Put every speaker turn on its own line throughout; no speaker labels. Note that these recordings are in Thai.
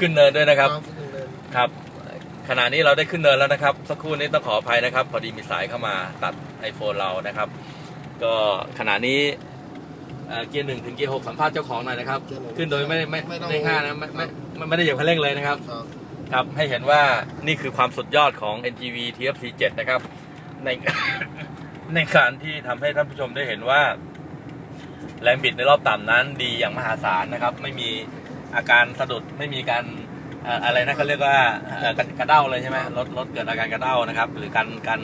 ขึ้นเนินด้วยนะครับ
ขึ้นเนิน
ครับ ขณะนี้เราได้ขึ้นเนินแล้วนะครับ สักครู่นี้ต้องขออภัยนะครับ พอดีมีสายเข้ามาตัด iPhone เรานะครับ ก็ขณะนี้เอ่อเกียร์หนึ่งถึงเกียร์หกสัมภาษณ์เจ้าของหน่อยนะครับขึ้นโดยไม่ไม่ไม่ไม่ห้านะไม่ไม่ไม่ไม่ได้เหยียบคันเร่งเลยนะครับ
ครับ
ครับ ให้เห็นว่านี่คือความสุดยอดของ NGV TFC 7 นะครับ ใน ในการที่ทำให้ท่านผู้ชมได้เห็นว่า แรงบิดในรอบต่ำนั้นดีอย่างมหาศาลนะครับ ไม่มี อาการสะดุดไม่มีการเอ่ออะไรนะเขาเรียกว่าเอ่อกระกระเด้าเลยใช่ไหมรถรถเกิดอาการกระเด้านะครับ หรือการการ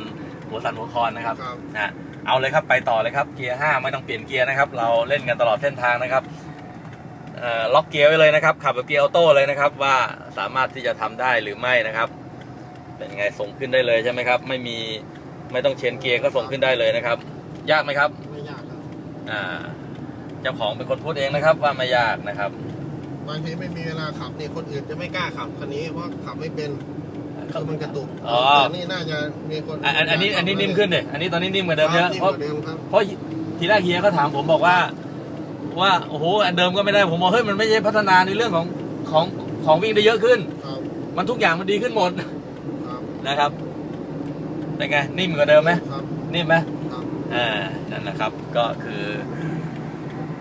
หัวสั่นหัวคลอนนะครับ
ครับ
นะเอาเลยครับไปต่อเลยครับเกียร์ห้าไม่ต้องเปลี่ยนเกียร์นะครับ เราเล่นกันตลอดเส้นทางนะครับเอ่อล็อกเกียร์ไว้เลยนะครับ ขับแบบเกียร์ออโต้เลยนะครับ ว่าสามารถที่จะทำได้หรือไม่นะครับ เป็นยังไงส่งขึ้นได้เลยใช่ไหมครับ ไม่มีไม่ต้องเชนเกียร์ก็ส่งขึ้นได้เลยนะครับ ยากไหมครับ
ไม่ยากครับ
อ่าเจ้าของเป็นคนพูดเองนะครับว่าไม่ยากนะครับ
บางทีไม่มีเวลาขับนี่คนอื่นจะไม่กล้าขับคันนี้เพราะขับไม่เป็นคือมันกระตุก
อ๋อ
แต่นี่น่าจะมีคน
อันอันอันนี้อันนี้นิ่มขึ้นเลยอันนี้ตอนนี้นิ่มกว่าเดิมเยอะ
นิ่ม
เพราะ
กว่าเดิมครับ
เพราะทีแรกเฮียก็ถามผมบอกว่า ว่าโอ้โหอันเดิมก็ไม่ได้ผมบอกเฮ้ยมันไม่ใช่พัฒนาในเรื่องของของของวิ่งได้เยอะขึ้น
ครับ
มันทุกอย่างมันดีขึ้นหมด
ครับ
นะครับเป็นไงนิ่มกว่าเดิมไหม
ครับ
นิ่มไหม
ครับ
อ่านั่นนะครับก็คือ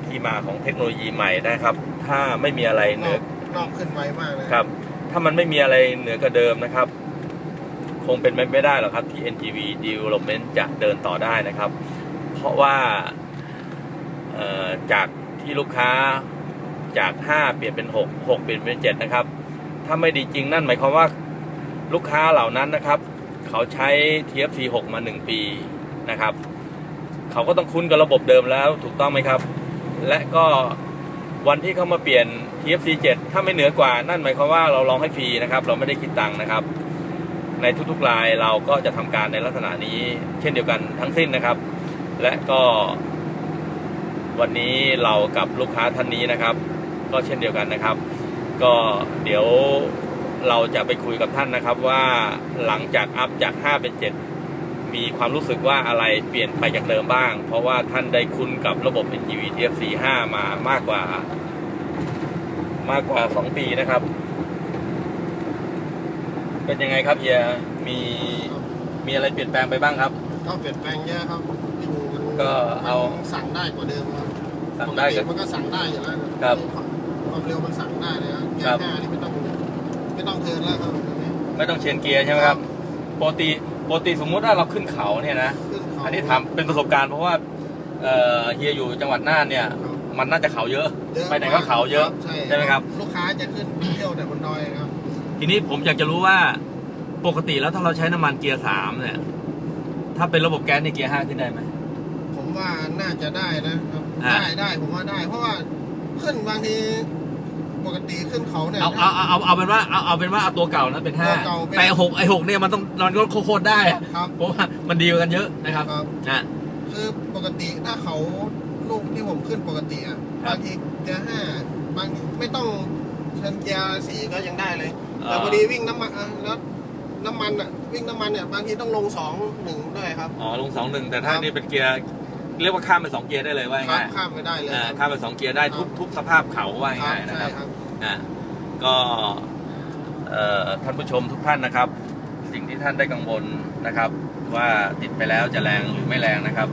ที่มาของเทคโนโลยีใหม่นะครับ ถ้าไม่มีอะไร
น
เหนื
อ
อก
นอกขึ้นไวมากเลย
ครับ ถ้ามันไม่มีอะไรเหนือกว่าเดิมนะครับ คงเป็นไปไม่ได้หรอกครับ ที่ NGV Development จะเดินต่อได้นะครับ เพราะว่าเอ่อจากที่ลูกค้าจาก 5 เปลี่ยนเป็น 6 6 เปลี่ยนเป็น 7 นะครับ ถ้าไม่ดีจริงนั่นหมายความว่าลูกค้าเหล่านั้นนะครับ เขาใช้ TFC 6 มา 1 ปีนะครับ เขาก็ต้องคุ้นกับระบบเดิมแล้วถูกต้องไหมครับ และก็ วันที่เขามาเปลี่ยน TFC 7 ถ้าไม่เหนือกว่านั่นหมายความว่าเราลองให้ฟรีนะครับ เราไม่ได้คิดตังค์นะครับ ในทุกๆรายเราก็จะทำการในลักษณะนี้ เช่นเดียวกันทั้งสิ้นนะครับ และก็ วันนี้เรากับลูกค้าท่านนี้นะครับ ก็เช่นเดียวกันนะครับ ก็เดี๋ยวเราจะไปคุยกับท่านนะครับว่าหลังจากอัพจาก 5 เป็น 7 มีความรู้สึกว่าอะไรเปลี่ยนไปจากเดิมบ้าง เพราะว่าท่านได้คุ้นกับระบบ NGV TFC 5 มามากกว่า มากกว่า 2 ปีนะครับ เป็นยังไงครับเฮียมีมีอะไรเปลี่ยนแปลงไปบ้างครับ
ก็เปลี่ยนแปลงเยอะครับมัน
ก็เอา
มันสั่งได้กว่าเดิมครับ
สั่งได้
ป
ก็
กติมันก็สั่งได้อยู่แล้ว
ครับ
ความเร็วมันสั่งได้เลยครับแก้
ครับ
ห้านี่ไม่ต้องไม่ต้องเทิร์นแล้วครับอันนี้
ไม่ต้องเชนเกียร์ใช่ไหมครับปกติ ปกติสมมุติว่าเราขึ้นเขาเนี่ยนะ
ขึ้นเขา
อันนี้ถามเป็นประสบการณ์เพราะว่าเอ่อเฮียอยู่จังหวัดน่านเนี่ย
ครับ
มันน่าจะเขาเยอะ
เยอะ
ไปไหนก็เขาเยอะ
ใช่
ใช่ไหมครับ
ลูกค้าจะขึ้นเที่ยวแต่บนดอยครับ
ทีนี้ผมอยากจะรู้ว่าปกติแล้วถ้าเราใช้น้ำมันเกียร์สามเนี่ย ถ้าเป็นระบบแก๊สในเกียร์ห้าขึ้นได้ไหม
ผมว่าน่าจะได้นะครับ
อ่า
ได้ได้ผมว่าได้ เพราะว่าขึ้นบางที ปกติขึ้นเขาเนี่ย
เอาเอาเอาเอาเอาเป็นว่าเอาเอาเป็นว่าเอาตัวเก่านะเป็นห้า
ตัวเก่าเป็น
แต่หกไอหกเนี่ยมันต้องมันก็โคตรได้อะ
ครับ
เพราะว่ามันดีกว่ากันเยอะนะครับ
ครับ
นะ
คือปกติถ้าเขาลูกที่ผมขึ้นปกติอะ
ครับ
บางทีเกียร์ห้าบางทีไม่ต้องเชิญเกียร์สี่ก็ยังได้เลย
อ่า
แต่พอดีวิ่งน้ำมันอะแล้วน้ำมันอะวิ่งน้ำมันเนี่ยบางทีต้องลงสองหนึ่งด้วยครับ
อ๋อลงสองหนึ่งแต่ถ้า
ครับ
นี่เป็นเกียร์ เรียกว่าข้ามเป็นสองเกียร์ได้เลยว่า
ครับ
ง่าย
ข้ามไม่ได้เลย
อ่า
ครับ
ข้ามเป็นสองเกียร์ได้ทุก
ครับ
ทุกสภาพเขาว่า
ครับ
ง่ายๆนะ
ใช่
ครับ
ครับ
อ่าก็เอ่อท่านผู้ชมทุกท่านนะครับ สิ่งที่ท่านได้กังวลนะครับ ว่าติดไปแล้วจะแรงหรือไม่แรงนะครับ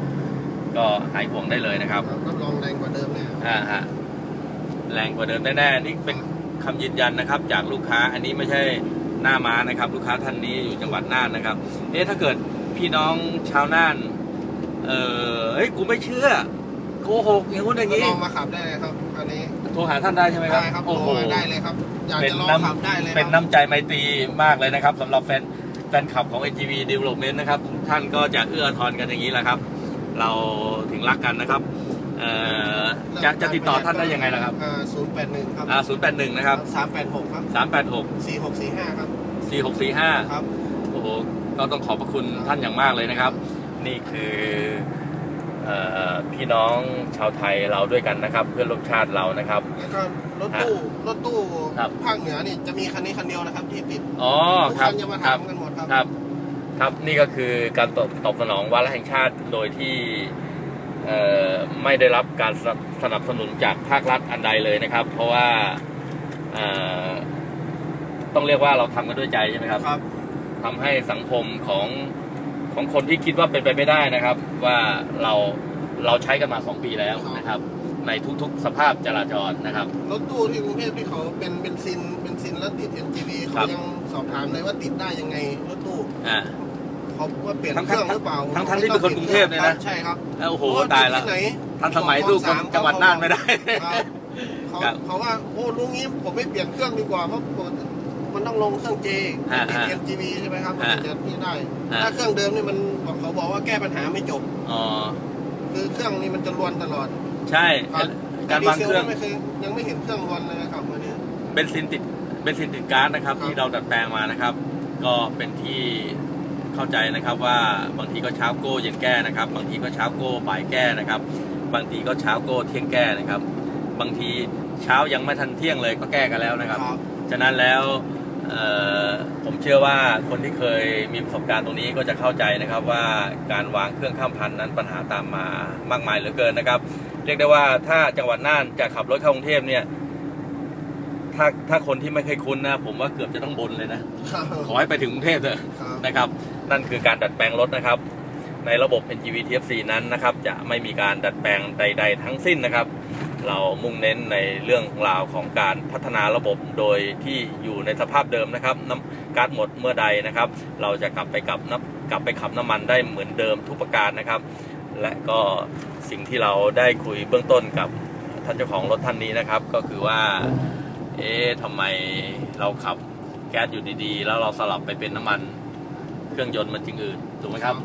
ก็หายห่วงได้เลยนะครับ
รับรองแรงกว่าเดิมเนี่ย
อ่าฮะแรงกว่าเดิมแน่ๆนี่เป็นคำยืนยันนะครับ จากลูกค้าอันนี้ไม่ใช่หน้าม้านะครับ ลูกค้าท่านนี้อยู่จังหวัดน่านนะครับเอ๊ะถ้าเกิดพี่น้องชาวน่าน เออเฮ้ยกูไม่เชื่อโกหกอย่างงู้นอย่าง
ก็
นี้
ลองมาขับได้เลยครับคันนี้
โทรหาท่านได้ใช่ไหมครับ
ได้ครับ
โอ้โห
ลงมาได้เลยครับอยาก
เป็น
จะลอง
น้ำ
ขับได้เลยครับ
เป็นน้ำใจไมตรีมากเลยนะครับสำหรับแฟนแฟนคลับของ AGV Development นะครับทุกท่านก็จะเอื้ออาทอนกันอย่างนี้แหละครับ เราถึงรักกันนะครับเอ่อจะจะติดต่อท่านได้ยังไงล่ะครับ
ศูนย์แปดหนึ่งครับ
อ่าศูนย์แปดหนึ่งนะครับ
สามแปดหกครับ
สามแปดหก
สี่หกสี่ห้าครับ
สี่หกสี่ห้า
ครับ
โอ้โห ก็ต้องขอบพระคุณท่านอย่างมากเลยนะครับ นี่คือเอ่อพี่น้องชาวไทยเราด้วยกันนะครับ เพื่อนร่วมชาติเรานะครับ
แล้วก็รถตู้รถตู้
ครับ
ภาคเหนือนี่จะมีคันนี้คันเดียวนะครับที่ติด
อ๋อ
ทุก
ครั
คั
บ
นจะมา
ครั
ถา
บ
มกันหมดครับ
ครับ ครับนี่ก็คือการตอบตอบสนองวาระแห่งชาติโดยที่เอ่อไม่ได้รับการสนับสนับสนุนจากภาครัฐอันใดเลยนะครับ เพราะว่าเอ่อต้องเรียกว่าเราทำกันด้วยใจใช่ไหมครับ
ครับ
ทำให้สังคมของ ของคนที่คิดว่าเป็นไปไม่ได้นะครับ ว่าเราเราใช้กันมาสองปีแล้วนะครับ ในทุกๆ สภาพจราจรนะครับ
รถตู้ที่กรุงเทพที่เขาเป็นเบนซินเบนซินแล้วติด NGV
ครั
เขา
บ
ยังสอบถามเลยว่าติดได้ยังไงรถตู้
อ่า
เขาว่าเปลี่ยน
ทั้ง
เครื่องหรือเปล่า
ทั้งทั้งที่เป็นคนกรุงเทพเลยนะ
ใช่ครับ
แล้วโอ้โห
เพระ
ตายแล้ว
ที่ไหน
ทันสมัยสู้คนจังหวัดน่านไม่ได้
ครับเขา
ครับ
เขาว่าโอ้ลุงนี้ผมไม่เปลี่ยนเครื่องดีกว่าเพราะปกติ มันต้องลงเครื่องเจ
อ่า
ติด
อ่า
NGV ใช่ไหมครับ มัน
อ่า
ถึงจะนี่ได้
อ่า
ถ้าเครื่องเดิมนี่มันเขาบอกว่าแก้ปัญหาไม่จบ
อ๋อ
คือเครื่องนี้มันจะรวนตลอด
ใช่
ครับ
การวางเครื่อง
แต่ดีซลไม่เคยยังไม่เห็นเครื่องรวนเลยนะครับวันนี้
เบนซินติดเบนซินติดก๊าซนะครับ
ครับ
ที่เราดัดแปลงมานะครับ ก็เป็นที่เข้าใจนะครับว่าบางทีก็เช้าโก้เย็นแก้นะครับ บางทีก็เช้าโก้บ่ายแก้นะครับ บางทีก็เช้าโก้เที่ยงแก้นะครับ บางทีเช้ายังไม่ทันเที่ยงเลยก็แก้กันแล้วนะครับ ฉะนั้นแล้วเอ่อ ผมเชื่อว่าคนที่เคยมีประสบการณ์ตรงนี้ก็จะเข้าใจนะครับว่าการวางเครื่องข้ามพันธุ์นั้นปัญหาตามมามากมายเหลือเกินนะครับ เรียกได้ว่าถ้าจังหวัดน่านจะขับรถเข้ากรุงเทพเนี่ยถ้าถ้าคนที่ไม่เคยคุ้นนะ ผมว่าเกือบจะต้องบนเลยนะ
ครับ
ขอให้ไปถึงกรุงเทพเถอะ
ครับ
นะครับ นั่นคือการดัดแปลงรถนะครับ ในระบบ NGV TFC นั้นนะครับ จะไม่มีการดัดแปลงใด ๆ ทั้งสิ้นนะครับ เรามุ่งเน้นในเรื่องราวของการพัฒนาระบบโดยที่อยู่ในสภาพเดิมนะครับน้ำก๊าซหมดเมื่อใดนะครับ เราจะกลับไปกับน้ำกลับไปขับน้ำมันได้เหมือนเดิมทุกประการนะครับ และก็สิ่งที่เราได้คุยเบื้องต้นกับท่านเจ้าของรถท่านนี้นะครับ ก็คือว่า เอ๊ะทำไมเราขับแก๊สอยู่ดีๆ แล้วเราสลับไปเป็นน้ำมันเครื่องยนต์มันจึงอืดถูกไหมครับ